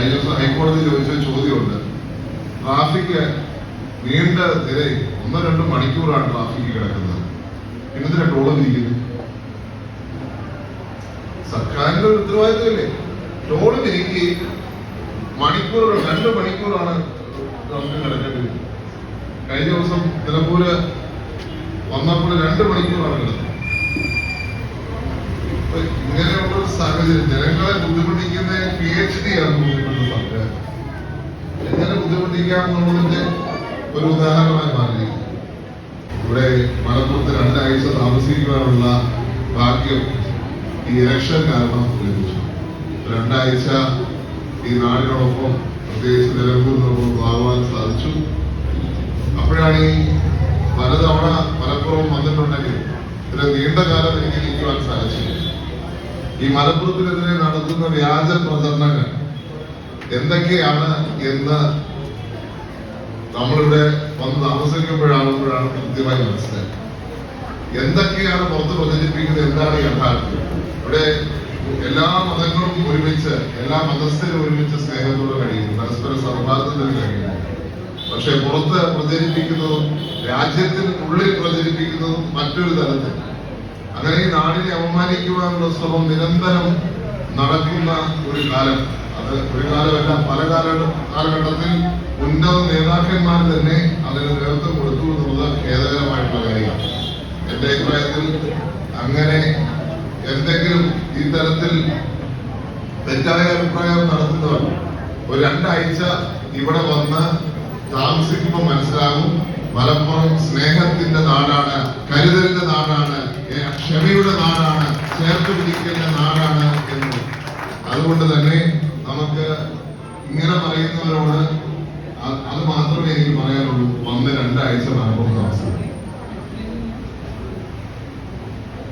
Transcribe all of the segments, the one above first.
കഴിഞ്ഞ ഹൈക്കോടതി ചോദിച്ച ചോദ്യമുണ്ട്. ട്രാഫിക് നീണ്ട നിര ഒന്നോ രണ്ടു മണിക്കൂറാണ് ട്രാഫിക് കിടക്കുന്നത്. പിന്നെന്തിനാ ടോൾ തിരിക്കുന്നത് സർക്കാരിന്റെ ഒരു ഉത്തരവാദിത്തമല്ലേ? ടോൾ തിരിക്കുകയും മണിക്കൂറുകൾ രണ്ട് മണിക്കൂറാണ് നമുക്ക് കിടക്കേണ്ടത് കഴിഞ്ഞ ദിവസം നിലമ്പൂര് വന്നപ്പോൾ രണ്ട് മണിക്കൂറാണ് അപ്പൊ ഇങ്ങനെയുള്ള ഒരു സാഹചര്യം ജനങ്ങളെ ബുദ്ധിമുട്ടിക്കുന്ന പി എച്ച് ഡി ആണ് ബുദ്ധിമുട്ടുന്നത് സർക്കാർ എങ്ങനെ ബുദ്ധിമുട്ടിക്കാമെന്നുള്ളതിന്റെ ഒരു ഉദാഹരണമായി മാറിയിരിക്കുന്നു. ഇവിടെ മലപ്പുറത്ത് രണ്ടാഴ്ച താമസിക്കുവാനുള്ള ഭാഗ്യം ഈ ഇലക്ഷൻ കാരണം ലഭിച്ചു. രണ്ടാഴ്ച ഈ നാടിനോടൊപ്പം പ്രത്യേകിച്ച് നിലമ്പൂരിനോടൊപ്പം ആവാൻ സാധിച്ചു. അപ്പോഴാണ് ഈ പലതവണ മലപ്പുറം വന്നിട്ടുണ്ടെങ്കിൽ ഇത്ര നീണ്ട കാലം എനിക്ക് നിൽക്കുവാൻ സാധിച്ചില്ല ഈ മലപ്പുറത്തിനെതിരെ നടത്തുന്ന വ്യാജ പ്രചരണങ്ങൾ എന്തൊക്കെയാണ് എന്ന് നമ്മളിവിടെ വന്ന് താമസിക്കുമ്പോഴാകുമ്പോഴാണ് കൃത്യമായി മനസ്സിലായത്. എന്തൊക്കെയാണ് പുറത്ത് പ്രചരിപ്പിക്കുന്നത്? എന്താണ് യഥാർത്ഥം? ഇവിടെ എല്ലാ മതങ്ങളും ഒരുമിച്ച് എല്ലാ മതസ്ഥരും ഒരുമിച്ച് സ്നേഹത്തോടെ കഴിയുന്നു. പരസ്പര സൗഹാർദ്ദത്തിന് കഴിയുന്നു. പക്ഷെ പുറത്ത് പ്രചരിപ്പിക്കുന്നതും രാജ്യത്തിന് ഉള്ളിൽ പ്രചരിപ്പിക്കുന്നതും മറ്റൊരു തലത്തിൽ അങ്ങനെ ഈ നാടിനെ അവമാനിക്കുവാനുള്ള ശ്രമം നിരന്തരം നടക്കുന്ന ഒരു കാലം. അത് ഒരു കാലമല്ല പല കാല കാലഘട്ടത്തിൽ ഉന്നത നേതാക്കന്മാർ തന്നെ അതിന് നേതൃത്വം കൊടുത്തു എന്നുള്ളത് ഖേദകരമായിട്ടുള്ള കാര്യമാണ്. എന്റെ അഭിപ്രായത്തിൽ അങ്ങനെ എന്തെങ്കിലും ഈ തരത്തിൽ തെറ്റായ അഭിപ്രായം നടത്തുന്നവർ ഒരു രണ്ടാഴ്ച ഇവിടെ വന്ന് താമസിക്കുമ്പോൾ മനസ്സിലാകും മലപ്പുറം സ്നേഹത്തിന്റെ നാടാണ് കരുതലിന്റെ നാടാണ് ക്ഷമയുടെ നാടാണ് ചേർത്ത് പിടിക്കുന്ന നാടാണ് എന്ന്. അതുകൊണ്ട് തന്നെ നമുക്ക് ഇങ്ങനെ പറയുന്നവരോട് അത് മാത്രമേ എനിക്ക് പറയാനുള്ളൂ. വന്ന് രണ്ടാഴ്ച താമസിക്കും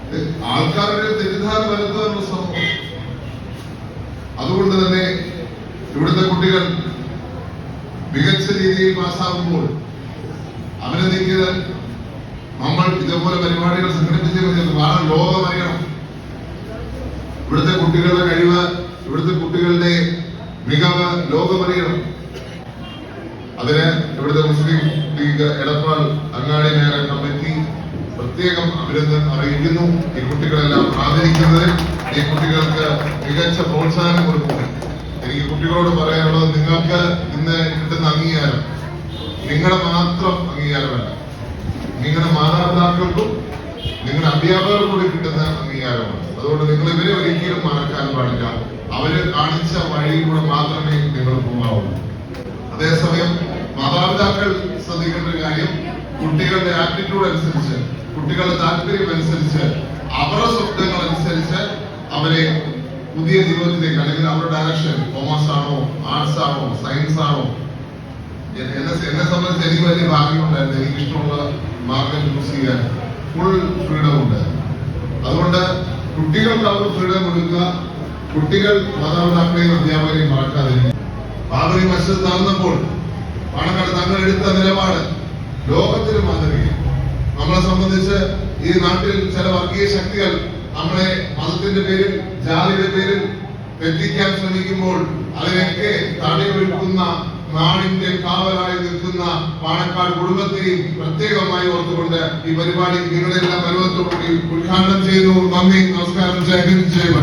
ഇത് ആൾക്കാരുടെ തെറ്റിദ്ധാരണ വരുത്താനുള്ള സംഭവം അതുകൊണ്ട് തന്നെ ഇവിടുത്തെ കുട്ടികൾ മികച്ച രീതിയിൽ പാസ്സാകുമ്പോൾ അഭിനന്ദിക്കുക നമ്മൾ ഇതേപോലെ പരിപാടികൾ സംഘടിപ്പിച്ചു കാരണം ലോകമറിയണം ഇവിടുത്തെ കുട്ടികളുടെ കഴിവ് ഇവിടുത്തെ കുട്ടികളുടെ മികവ് ലോകമറിയണം അതിന് ഇവിടുത്തെ മുസ്ലിം ലീഗ് എടപ്പാൾ അങ്ങാടി മേഖല കമ്മിറ്റി പ്രത്യേകം അഭിനന്ദനം അറിയിക്കുന്നു. ഈ കുട്ടികളെല്ലാം ആദരിക്കുന്നതിൽ ഈ കുട്ടികൾക്ക് മികച്ച പ്രോത്സാഹനം കൊടുക്കുന്നു. എനിക്ക് കുട്ടികളോട് പറയാനുള്ളത് നിങ്ങൾക്ക് ഇന്ന് കിട്ടുന്ന അംഗീകാരം. നിങ്ങളുടെ മാത്രം അംഗീകാരമല്ല. നിങ്ങളുടെ മാതാപിതാക്കൾക്കും നിങ്ങളുടെ അധ്യാപകർക്കും കൂടി കിട്ടുന്ന അംഗീകാരമാണ്. അതുകൊണ്ട് നിങ്ങൾ ഇവരെ ഒരിക്കലും മറക്കാൻ പാടില്ല. അവർ കാണിച്ച വഴിയിലൂടെ മാത്രമേ നിങ്ങൾ പോകാവൂ. അതേസമയം മാതാപിതാക്കൾ ശ്രദ്ധിക്കേണ്ട കാര്യം കുട്ടികളുടെ ആറ്റിറ്റ്യൂഡ് അനുസരിച്ച് കുട്ടികളുടെ താല്പര്യം അനുസരിച്ച് അവരുടെ സ്വപ്നങ്ങൾ അനുസരിച്ച് അവരെ പുതിയ ജീവിതത്തിലേക്ക് അല്ലെങ്കിൽ അവരുടെ ഡയറക്ഷൻ കോമേഴ്സ് ആണോ ആർട്സ് ആണോ സയൻസ് ആണോ എന്നെ എന്നെ സംബന്ധിച്ച് എനിക്ക് വലിയ ഭാഗ്യമുണ്ടായിരുന്നു. എനിക്ക് ഇഷ്ടമുള്ള മാർഗം യൂസ് ചെയ്യാൻ ഫുൾ ഫ്രീഡം ഉണ്ട്. അതുകൊണ്ട് കുട്ടികൾക്ക് അവർ ഫ്രീഡം കൊടുക്കുക. കുട്ടികൾ മാതാപിതാക്കളെയും അധ്യാപകരെയും മറക്കാതിരിക്കും ബാബറി മസ്ജിദ് നടന്നപ്പോൾ പാണക്കാട് തങ്ങൾ എടുത്ത നിലപാട് ലോകത്തിന് മാതൃകയാണ്. നമ്മളെ സംബന്ധിച്ച് ഈ നാട്ടിൽ ചില വർഗീയ ശക്തികൾ നമ്മളെ മതത്തിന്റെ പേരിൽ ജാതിയുടെ പേരിൽ തെറ്റിക്കാൻ ശ്രമിക്കുമ്പോൾ അതിനൊക്കെ തടയൊരുക്കുന്ന നാടിന്റെ കാവലായി നിൽക്കുന്ന പാണക്കാട് കുടുംബത്തെയും പ്രത്യേകമായി ഓർത്തുകൊണ്ട് ഈ പരിപാടി നിങ്ങളെല്ലാം പരുവത്തോടുകൂടി ഉദ്ഘാടനം ചെയ്യുന്നു നന്ദി നമസ്കാരം. ജയ ഹിന്ദ് ജയ